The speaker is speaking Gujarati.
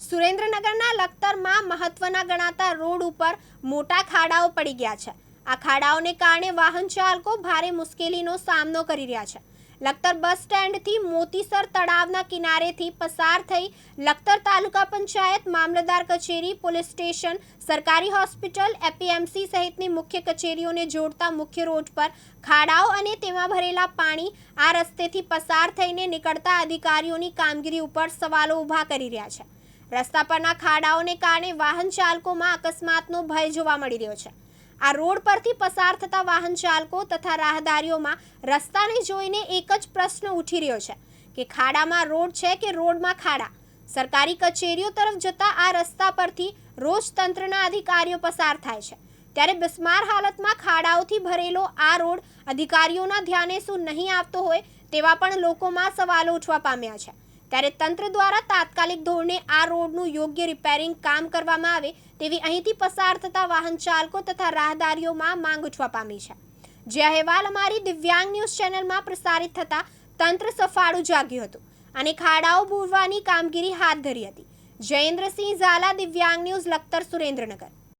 સુરેન્દ્રનગરના લખતરમાં મહત્વના ગણાતા રોડ ઉપર મોટા ખાડાઓ પડી ગયા છે. આ ખાડાઓને કારણે વાહન ચાલકો ભારે મુશ્કેલીનો સામનો કરી રહ્યા છે. લખતર બસ સ્ટેન્ડથી મોતીસર તળાવના કિનારેથી પસાર થઈ લખતર તાલુકા પંચાયત મામલતદાર કચેરી, પોલીસ સ્ટેશન, સરકારી હોસ્પિટલ, એપીએમસી સહિતની મુખ્ય કચેરીઓને જોડતા મુખ્ય રોડ પર ખાડાઓ અને તેમાં ભરેલા પાણી આ રસ્તેથી પસાર થઈને નીકળતા અધિકારીઓની કામગીરી ઉપર સવાલો ઊભા કરી રહ્યા છે. રસ્તા પરના ખાડાઓને કારણે વાહન ચાલકોમાં અકસ્માતનો ભય જોવા મળી રહ્યો છે. આ રોડ પરથી પસાર થતા વાહન ચાલકો તથા રાહદારીઓમાં રસ્તાને જોઈને એક જ પ્રશ્ન ઉઠી રહ્યો છે કે ખાડામાં રોડ છે કે રોડમાં ખાડા? સરકારી કચેરીઓ તરફ જતા આ રસ્તા પરથી રોજ તંત્રના અધિકારીઓ પસાર થાય છે. ત્યારે બિસ્માર હાલતમાં ખાડાઓથી ભરેલો આ રોડ અધિકારીઓના ધ્યાને શું નહીં આવતો હોય તેવા પણ લોકોમાં સવાલો ઉઠવા પામ્યા છે. ત્યારે તંત્ર દ્વારા તાત્કાલિક ધોરણે આ રોડનું યોગ્ય રિપેરિંગ કામ કરવામાં આવે તેવી અહીંથી પસાર થતા વાહન ચાલકો તથા રાહદારીઓમાં માંગ ઉઠવા પામી છે. જે અહેવાલ અમારી દિવ્યાંગ ન્યૂઝ ચેનલમાં પ્રસારિત થતા તંત્ર સફાળું જાગ્યું હતું અને ખાડાઓ પૂરવાની કામગીરી હાથ ધરી હતી. જયેન્દ્રસિંહ ઝાલા, દિવ્યાંગ ન્યૂઝ, લખતર સુરેન્દ્રનગર.